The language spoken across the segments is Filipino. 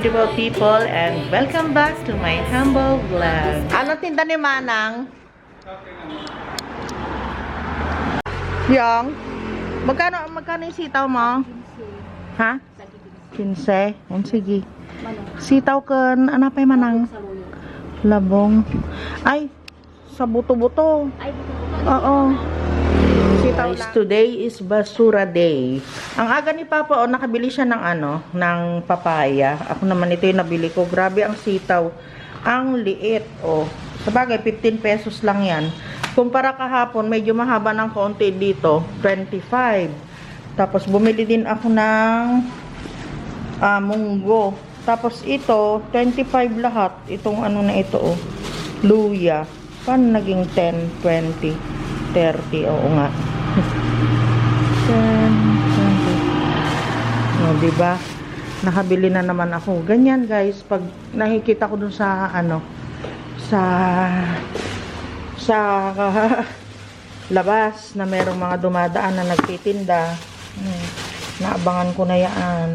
beautiful people, and welcome back to my humble vlog. Ano tinda ni Manang? Yang? Magkano, magkano yung sitaw mo? Ha? 15. Yan, sige. Sitaw kan, ano pa yung manang? Labong. Ay, sa buto-buto. Oo. Sitaw Guys, today is basura day. Ang aga ni Papa, oh, nakabili siya ng ano, ng papaya. Ako naman ito yung nabili ko. Grabe ang sitaw. Ang liit, oh. Sabagay, 15 pesos lang yan. Kumpara kahapon, medyo mahaba ng konti dito, 25. Tapos bumili din ako ng ah, munggo. Tapos ito, 25 lahat. Itong ano na ito, oh. Luya. Paano naging 10, 20, 30? Oo nga. 10, 20. O, diba? Nakabili na naman ako. Ganyan, guys. Pag nakikita ko dun sa, ano, sa, sa, labas na merong mga dumadaan na nagtitinda. Hmm, naabangan ko na yan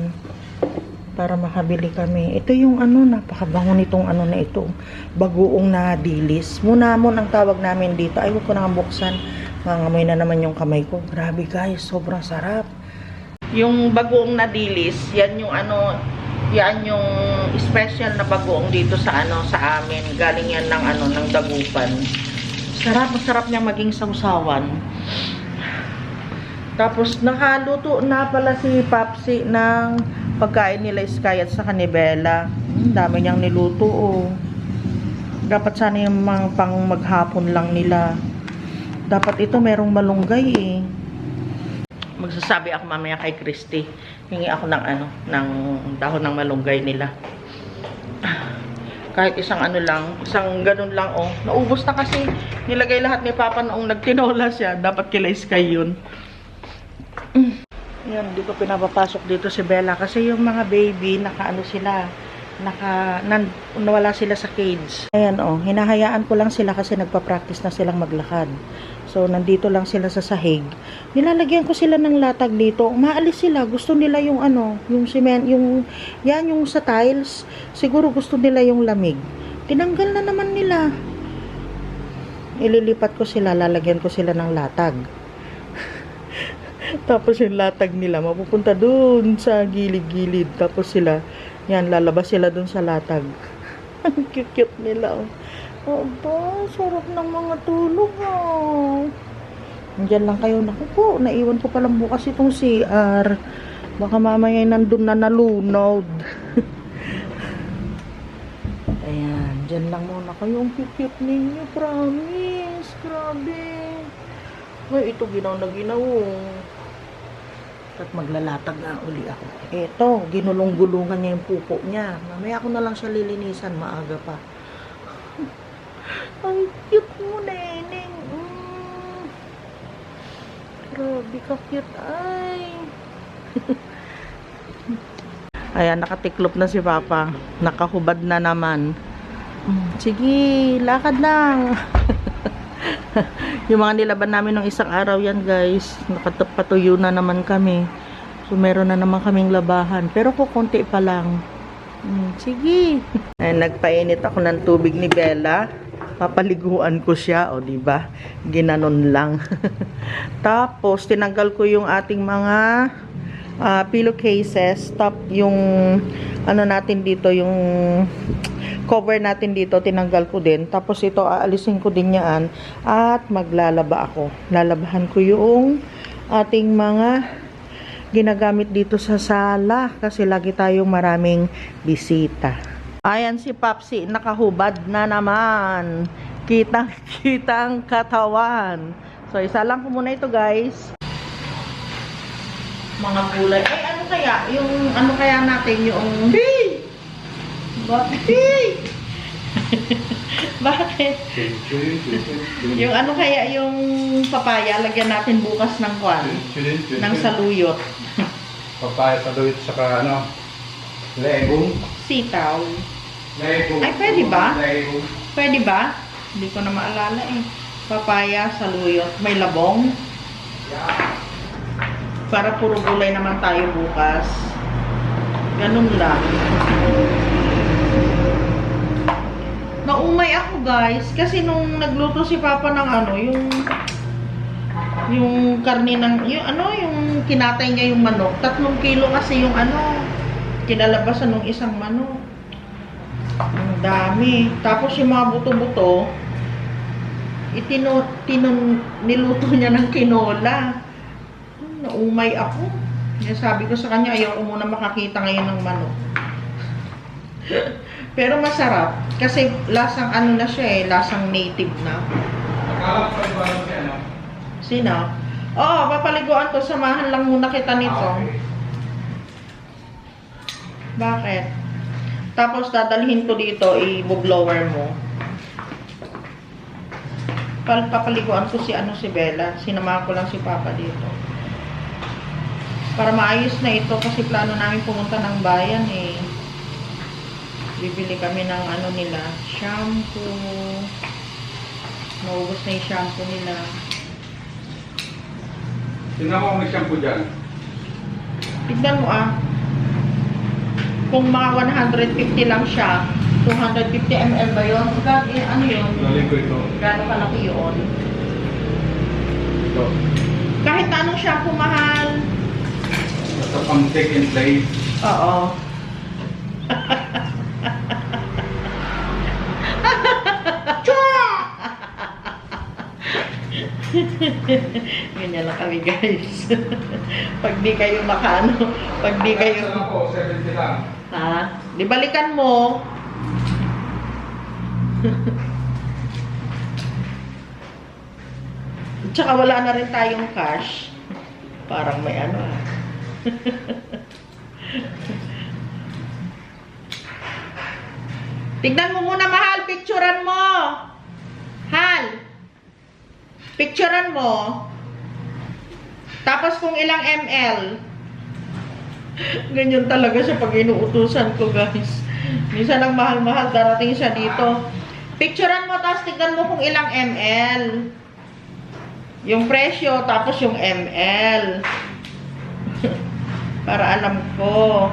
para makabili kami. Ito yung ano, napakabango nitong ano na ito. Bagoong na dilis. Munamon ang tawag namin dito. Ay, huwag ko na buksan. Mangamoy na naman yung kamay ko. Grabe guys, sobrang sarap. Yung bagoong na dilis, yan yung ano, yan yung special na bagoong dito sa ano, sa amin. Galing yan ng ano, ng dagupan. Sarap, masarap niya maging sausawan. Tapos nakaluto na pala si Papsi ng pagkain nila Sky at sa kanibela. Dami niyang niluto oh. Dapat sana yung mga pang maghapon lang nila. Dapat ito merong malunggay eh. Magsasabi ako mamaya kay Christy. Hingi ako ng ano, ng dahon ng malunggay nila. Kahit isang ano lang, isang ganun lang oh. Naubos na kasi nilagay lahat ni Papa noong nagtinola siya. Dapat kila Sky yun. Yan, di ko pinapapasok dito si Bella kasi yung mga baby, nakaano sila, naka, nan, nawala sila sa cage. Ayan oh, hinahayaan ko lang sila kasi nagpa-practice na silang maglakad. So, nandito lang sila sa sahig. Nilalagyan ko sila ng latag dito. Maalis sila. Gusto nila yung ano, yung cement, yung, yan yung sa tiles. Siguro gusto nila yung lamig. Tinanggal na naman nila. Ililipat ko sila, lalagyan ko sila ng latag. Tapos yung latag nila, mapupunta dun sa gilid-gilid. Tapos sila, yan, lalabas sila dun sa latag. Ang cute-cute nila, oh. Aba, sarap ng mga tulog, oh. Nandiyan lang kayo. Naku po, naiwan ko palang bukas itong CR. Baka mamaya nandun na nalunod. Ayan, dyan lang muna kayo. Ang cute-cute ninyo, promise. Grabe. Ay, ito ginaw na ginaw. At maglalatag na uli ako. Eto, ginulong-gulungan niya yung pupo niya. Mamaya ko na lang siya lilinisan, maaga pa. Ang cute mo, neneng. Mm. Grabe ka cute, ay. Ayan, nakatiklop na si Papa. Nakahubad na naman. Mm, Sige, lakad lang. yung mga nilaban namin ng isang araw yan guys nakapatuyo na naman kami. So meron na naman kaming labahan. Pero kukunti pa lang. Hmm, sige. Ay, nagpainit ako ng tubig ni Bella. Papaliguan ko siya o di ba? Ginanon lang. Tapos tinanggal ko yung ating mga ah, pillowcases top yung ano natin dito yung cover natin dito, tinanggal ko din. Tapos ito, aalisin ko din yan. At maglalaba ako. Lalabahan ko yung ating mga ginagamit dito sa sala. Kasi lagi tayong maraming bisita. Ayan si Papsi, nakahubad na naman. Kitang-kitang katawan. So, isa lang ko muna ito, guys. Mga kulay. Ay, ano kaya? Yung, ano kaya natin, yung... Hey! Bakit? Bakit? Yung ano kaya yung papaya, lagyan natin bukas ng kwan, ng saluyot. Papaya sa duwit saka ano, legong. Sitaw. Legong. Ay, pwede ba? Legong. Pwede ba? Hindi ko na maalala eh. Papaya, saluyot, may labong. Para puro gulay naman tayo bukas. Ganun lang. Naumay ako guys kasi nung nagluto si Papa ng ano, yung yung karne ng yung ano, yung kinatay niya yung manok. Tatlong kilo kasi yung ano kinalabasan ng isang manok. Ang dami. Tapos yung mga buto-buto, itino, tinon, niluto niya ng kinola. Naumay ako. Kaya sabi ko sa kanya, ayaw ko muna makakita ngayon ng manok. Pero masarap. Kasi lasang ano na siya eh, lasang native na. Sino? Oo, papaliguan ko. Samahan lang muna kita nito. Ah, okay. Bakit? Tapos dadalhin ko dito, i-blower mo. Pal papaliguan ko si ano si Bella. Sinamahan ko lang si Papa dito. Para maayos na ito kasi plano namin pumunta ng bayan eh. Bibili kami ng ano nila, shampoo. Naubos na yung shampoo nila. Tingnan mo kung may shampoo dyan. Tignan mo ah. Kung mga 150 lang siya, 250 ml ba yun? Ga- eh, ano yun? Galing ko ito. Gano'ng kalaki yun? Ito. Kahit anong shampoo mahal. Basta pang take and play. Oo. Ganyan lang kami guys. pag di kayo makano, pag di kayo... Po, 70 lang. Ha? Di balikan mo. Tsaka wala na rin tayong cash. Parang may ano ah. Tignan mo muna mahal, picturean mo. Hal. Picturean mo. Tapos kung ilang ml. Ganyan talaga siya pag inuutusan ko, guys. Minsan ang mahal-mahal, darating siya dito. Picturean mo, tapos tignan mo kung ilang ml. Yung presyo, tapos yung ml. Para alam ko.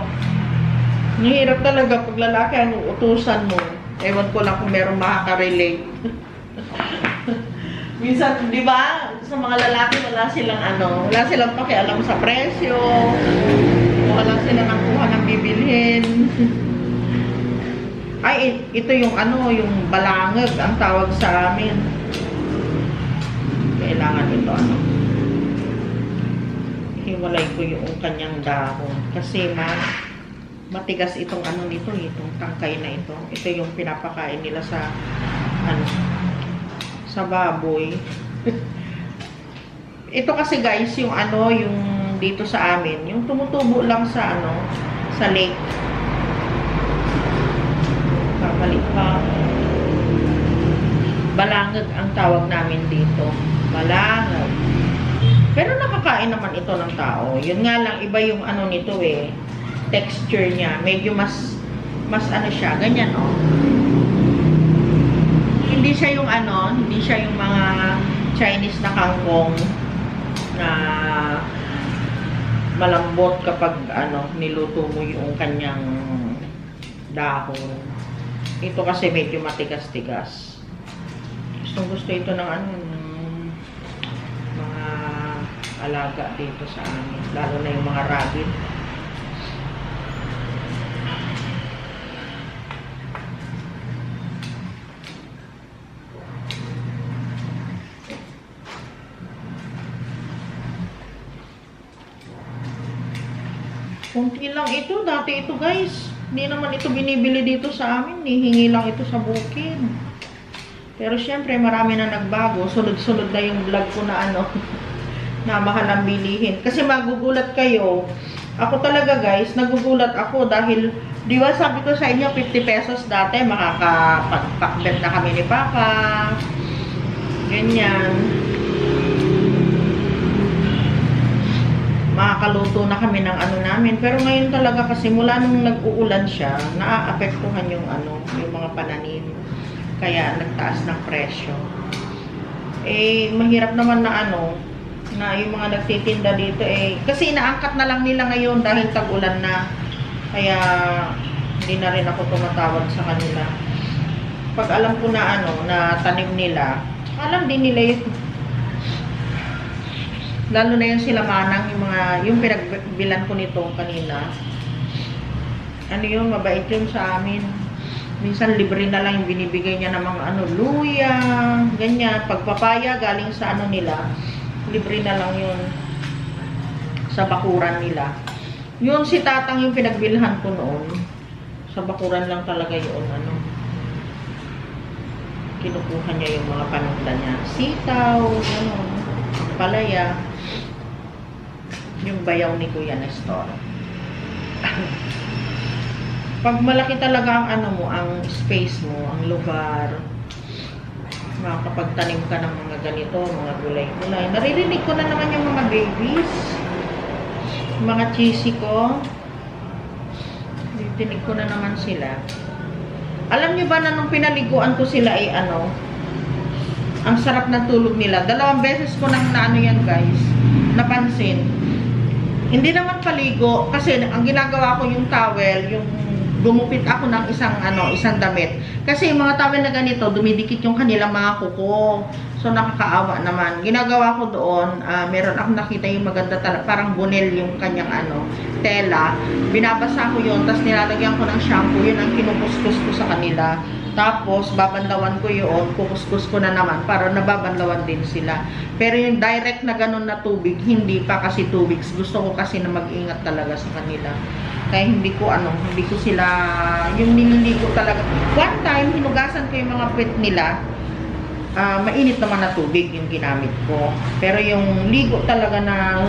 Ang hirap talaga pag lalaki ang uutusan mo. Ewan ko lang kung meron makaka-relate. Minsan, di ba, sa mga lalaki wala silang ano, wala silang pakialam sa presyo. Wala sila ng kuha ng bibilhin. Ay, ito yung ano, yung balangag ang tawag sa amin. Kailangan ito ano. Hiwalay ko yung kanyang dahon. Kasi ma, matigas itong ano nito, itong tangkay na ito. Ito yung pinapakain nila sa ano, sa baboy. ito kasi guys, yung ano, yung dito sa amin, yung tumutubo lang sa ano, sa lake. Babalik pa. Balangag ang tawag namin dito. Balangag. Pero nakakain naman ito ng tao. Yun nga lang, iba yung ano nito eh. Texture niya. Medyo mas, mas ano siya. Ganyan oh. Hindi siya yung ano, hindi siya yung mga Chinese na kangkong na malambot kapag ano, niluto mo yung kanyang dahon. Ito kasi medyo matigas-tigas. Gustong gusto ito ng ano, ng mga alaga dito sa amin. Lalo na yung mga rabbit. Kunti lang ito. Dati ito guys. Hindi naman ito binibili dito sa amin. eh. Hingi lang ito sa bukid. Pero syempre marami na nagbago. Sunod-sunod na yung vlog ko na ano. na mahal ang bilihin. Kasi magugulat kayo. Ako talaga guys, nagugulat ako dahil di ba sabi ko sa inyo 50 pesos dati makakapagpakbet na kami ni Papa. Ganyan. makakaluto na kami ng ano namin. Pero ngayon talaga kasi mula nung nag-uulan siya, naaapektuhan yung ano, yung mga pananim. Kaya nagtaas ng presyo. Eh, mahirap naman na ano, na yung mga nagtitinda dito eh kasi inaangkat na lang nila ngayon dahil tag-ulan na. Kaya hindi na rin ako tumatawag sa kanila. Pag alam ko na ano na tanim nila alam din nila yun. Lalo na yung sila manang yung mga yung pinagbilan ko nito kanina. Ano yun mabait yun sa amin. Minsan libre na lang yung binibigay niya ng mga ano luya ganyan. Pagpapaya galing sa ano nila libre na lang yun sa bakuran nila. Yun si tatang yung pinagbilhan ko noon sa bakuran lang talaga yun ano. Kinukuha niya yung mga paninda niya. Sitaw ano palaya. Yung bayaw ni Kuya Nestor. Pag malaki talaga ang ano mo ang space mo ang lugar makakapagtanim ka ng mga ganito, mga gulay-gulay. Naririnig ko na naman yung mga babies. Mga cheesy ko. Dinig ko na naman sila. Alam nyo ba na nung pinaliguan ko sila ay ano, ang sarap ng tulog nila. Dalawang beses ko nang naano yan guys, napansin. Hindi naman paligo, kasi ang ginagawa ko yung towel, yung gumupit ako ng isang ano, isang damit. Kasi yung mga towel na ganito, dumidikit yung kanilang mga kuko. So nakakaawa naman. Ginagawa ko doon, ah, meron akong nakita yung maganda talaga, parang bunel yung kanyang ano, tela. Binabasa ko yun, tapos nilalagyan ko ng shampoo, yun ang kinukuskus ko sa kanila. Tapos, babanlawan ko yun, kukuskus ko na naman para nababanlawan din sila. Pero yung direct na ganun na tubig, hindi pa kasi tubig. Gusto ko kasi na mag-ingat talaga sa kanila. Kaya hindi ko ano, hindi ko sila, yung nililigo talaga. One time, hinugasan ko yung mga pet nila. Ah, mainit naman na tubig yung ginamit ko. Pero yung ligo talaga na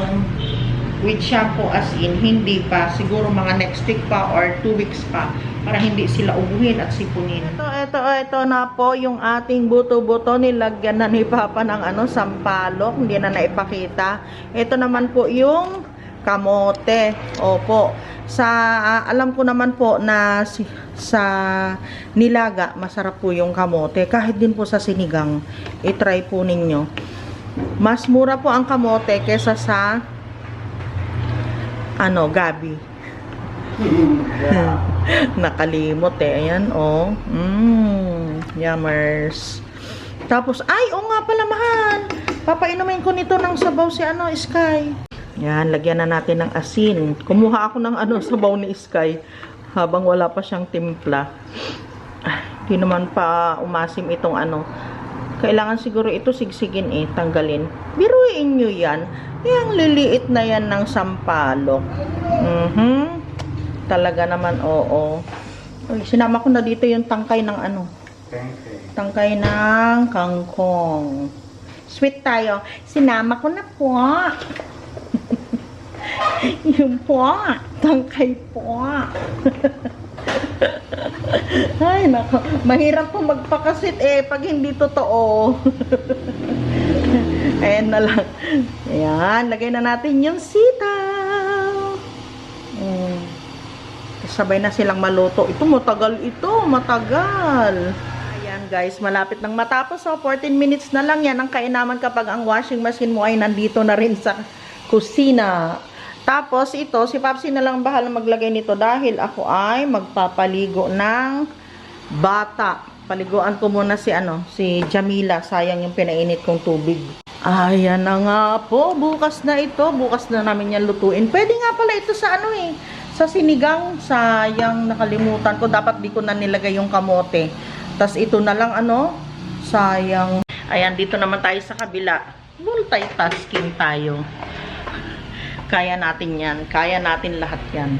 with shampoo as in, hindi pa. Siguro mga next week pa or two weeks pa para hindi sila ubuhin at sipunin. Ito, ito, ito na po yung ating buto-buto. Nilagyan na ni Papa ng ano, sampalok. Hindi na naipakita. Ito naman po yung kamote. Opo. Sa, ah, alam ko naman po na si, sa nilaga, masarap po yung kamote. Kahit din po sa sinigang, itry po ninyo. Mas mura po ang kamote kesa sa ano, gabi. Nakalimot eh. Ayan, oh. Mmm. Yummers. Tapos, ay, oo nga pala, mahal. Papainumin ko nito ng sabaw si ano, Sky. Yan, lagyan na natin ng asin. Kumuha ako ng ano, sabaw ni Sky. Habang wala pa siyang timpla. Hindi naman pa umasim itong ano. Kailangan siguro ito sigsigin eh, tanggalin. Biruin nyo yan. Yung liliit na yan ng sampalok. Mhm. Talaga naman, oo. Uy, sinama ko na dito yung tangkay ng ano. You. Tangkay ng kangkong. Sweet tayo. Sinama ko na po. yung po. Tangkay po. Ay, nako. Mahirap po magpakasit eh pag hindi totoo. Ayan na lang. Ayan, lagay na natin yung sitaw. Mm. Sabay na silang maluto. Ito, matagal ito. Matagal. Ayan guys, malapit nang matapos. So, 14 minutes na lang yan ang kainaman kapag ang washing machine mo ay nandito na rin sa kusina. Tapos ito, si Papsi na lang bahala maglagay nito dahil ako ay magpapaligo ng bata. Paliguan ko muna si ano, si Jamila. Sayang yung pinainit kong tubig. Ayan na nga po. Bukas na ito. Bukas na namin yan lutuin. Pwede nga pala ito sa ano eh. Sa sinigang. Sayang nakalimutan ko. Dapat di ko na nilagay yung kamote. Tapos ito na lang ano. Sayang. Ayan, dito naman tayo sa kabila. Multitasking tayo. Kaya natin yan. Kaya natin lahat yan.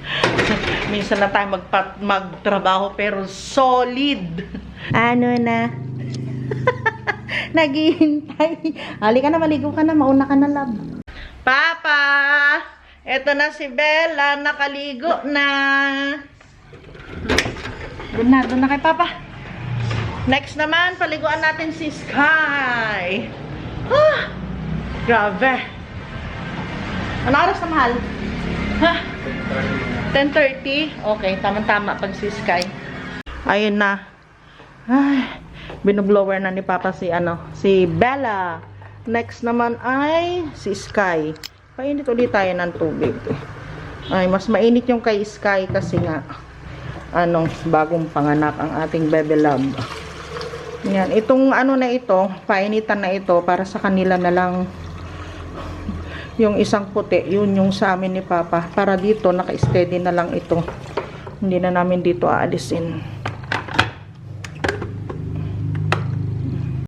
Minsan na tayo magpa- magtrabaho pero solid. Ano na? Naghihintay. Halika na, maligo ka na. Mauna ka na, love. Papa! Eto na si Bella. Nakaligo na. Doon na, doon na kay Papa. Next naman, paliguan natin si Sky. Ah! Grabe. Ano oras na mahal? Ha? 10.30? Okay, tama-tama pag si Sky. Ayun na. Ay, binublower na ni Papa si ano, si Bella. Next naman ay si Sky. Painit ulit tayo ng tubig. Ay, mas mainit yung kay Sky kasi nga anong bagong panganak ang ating baby love. Yan, itong ano na ito, painitan na ito para sa kanila na lang yung isang puti, yun yung sa amin ni Papa. Para dito, naka-steady na lang ito. Hindi na namin dito aalisin.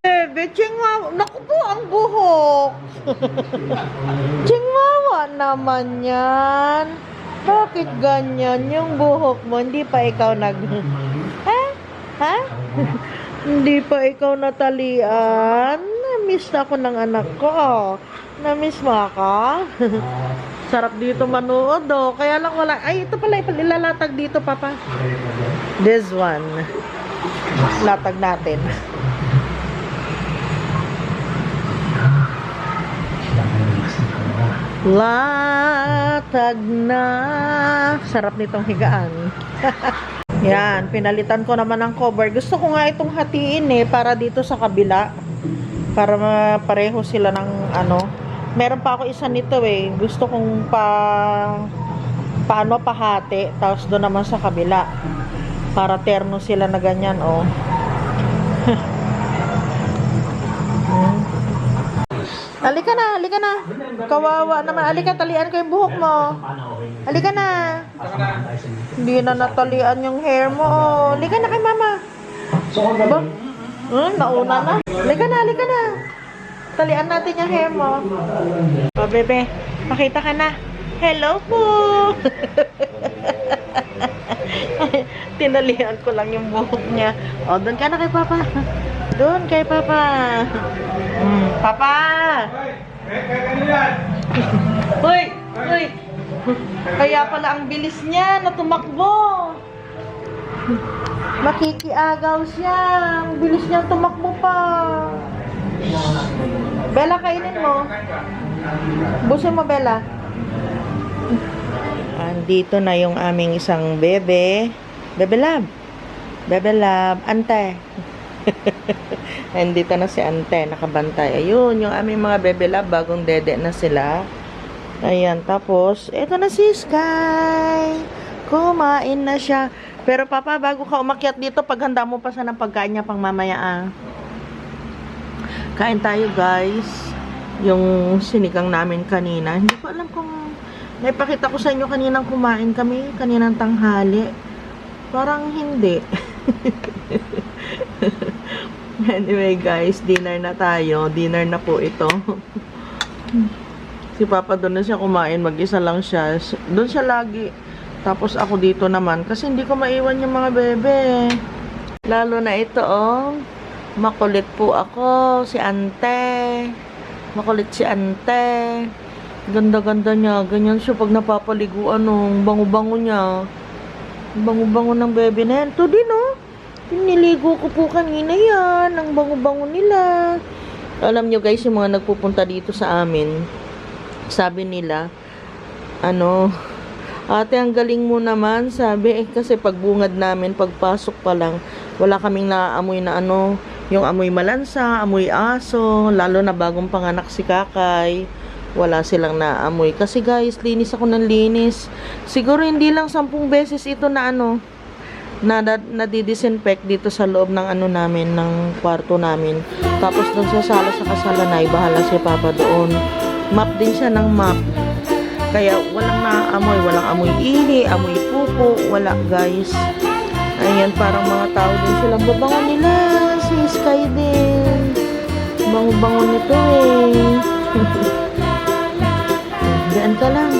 Bebe, chingawa. Naku po, ang buhok. chingawa naman yan. Bakit ganyan yung buhok mo? Hindi pa ikaw nag... Ha? Ha? Hindi pa ikaw natalian. Namiss na ako ng anak ko. Namiss mo ako? Sarap dito manood, oh. Kaya lang wala. Ay, ito pala, ilalatag dito, Papa. This one. Latag natin. Latag na. Sarap nitong higaan. Yan, pinalitan ko naman ng cover. Gusto ko nga itong hatiin eh, para dito sa kabila. Para pareho sila ng ano. Meron pa ako isa nito eh. Gusto kong pa paano pahati, tapos doon naman sa kabila. Para terno sila na ganyan, oh. Hmm. Alika na, alika na. Kawawa naman. Alika, talian ko yung buhok mo. Alika na. Hindi na natalian yung hair mo. Oh. Alika na kay mama. Ba? Hmm, nauna na. Alika na. Talian natin yung hair mo. O, bebe. Pakita ka na. Hello po. Tinalian ko lang yung buhok niya. O, doon ka na kay papa. Doon kay papa. Hmm, papa! Hoy! Hoy! Kaya pala ang bilis niya na tumakbo. Makikiagaw siya. Ang bilis niya tumakbo pa. Bella, kainin mo. Busin mo, Bella. Andito na yung aming isang bebe. Bebe lab. Bebe lab. Ante. Andito na si Ante, nakabantay. Ayun, yung aming mga bebe lab, bagong dede na sila. Ayan, tapos, eto na si Sky. Kumain na siya. Pero papa, bago ka umakyat dito, paghanda mo pa sa ng pagkain niya pang mamaya ah. Kain tayo guys. Yung sinigang namin kanina. Hindi ko alam kung naipakita ko sa inyo kaninang kumain kami, kaninang tanghali. Parang hindi. anyway guys, dinner na tayo. Dinner na po ito. si Papa doon na siya kumain, mag-isa lang siya. Doon siya lagi. Tapos ako dito naman kasi hindi ko maiwan yung mga bebe. Lalo na ito oh. Makulit po ako, si Ante. Makulit si Ante. Ganda-ganda niya. Ganyan siya pag napapaliguan nung bango-bango niya. Bango-bango ng bebe na yan. Ito din oh. Niligo ko po kanina yan. Ang bango-bango nila. Alam nyo guys, yung mga nagpupunta dito sa amin, sabi nila, ano, ate ang galing mo naman, sabi, eh, kasi pagbungad namin, pagpasok pa lang, wala kaming naaamoy na ano, yung amoy malansa, amoy aso, lalo na bagong panganak si Kakay, wala silang naamoy. Kasi guys, linis ako ng linis. Siguro hindi lang sampung beses ito na ano, na, na nadidisinfect dito sa loob ng ano namin, ng kwarto namin. Tapos doon sa sala sa kasalanay, bahala si Papa doon. Map din siya ng map. Kaya walang naamoy, walang amoy ihi, amoy pupo, wala guys. Ayan, parang mga tao din sila. Babango nila, si Sky din. Bango-bango nito eh. Diyan ka lang.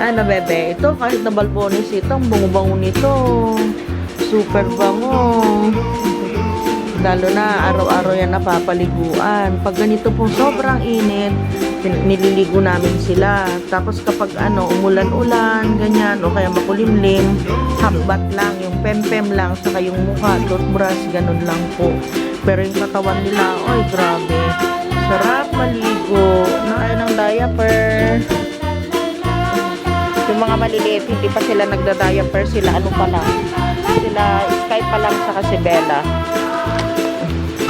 Ano bebe, ito kahit na balbones ito, ang bango-bango nito. Super bango. Lalo na araw-araw yan napapaliguan. Pag ganito po sobrang init, nililigo namin sila. Tapos kapag ano, umulan-ulan, ganyan, o kaya makulimlim, hambat lang, yung pempem lang, saka yung mukha, toothbrush, ganun lang po. Pero yung katawan nila, oy grabe. Sarap maligo. Nakain ng diaper. Yung mga maliliit, hindi pa sila nagda-diaper, sila ano pa lang. Sila Sky pa lang saka si Bella.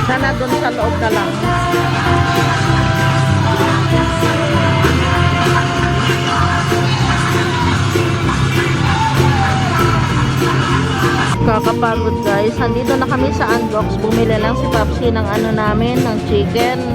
Sana doon sa loob na lang. Nakakapagod guys. Andito na kami sa unbox. Bumili lang si Papsi ng ano namin, ng chicken.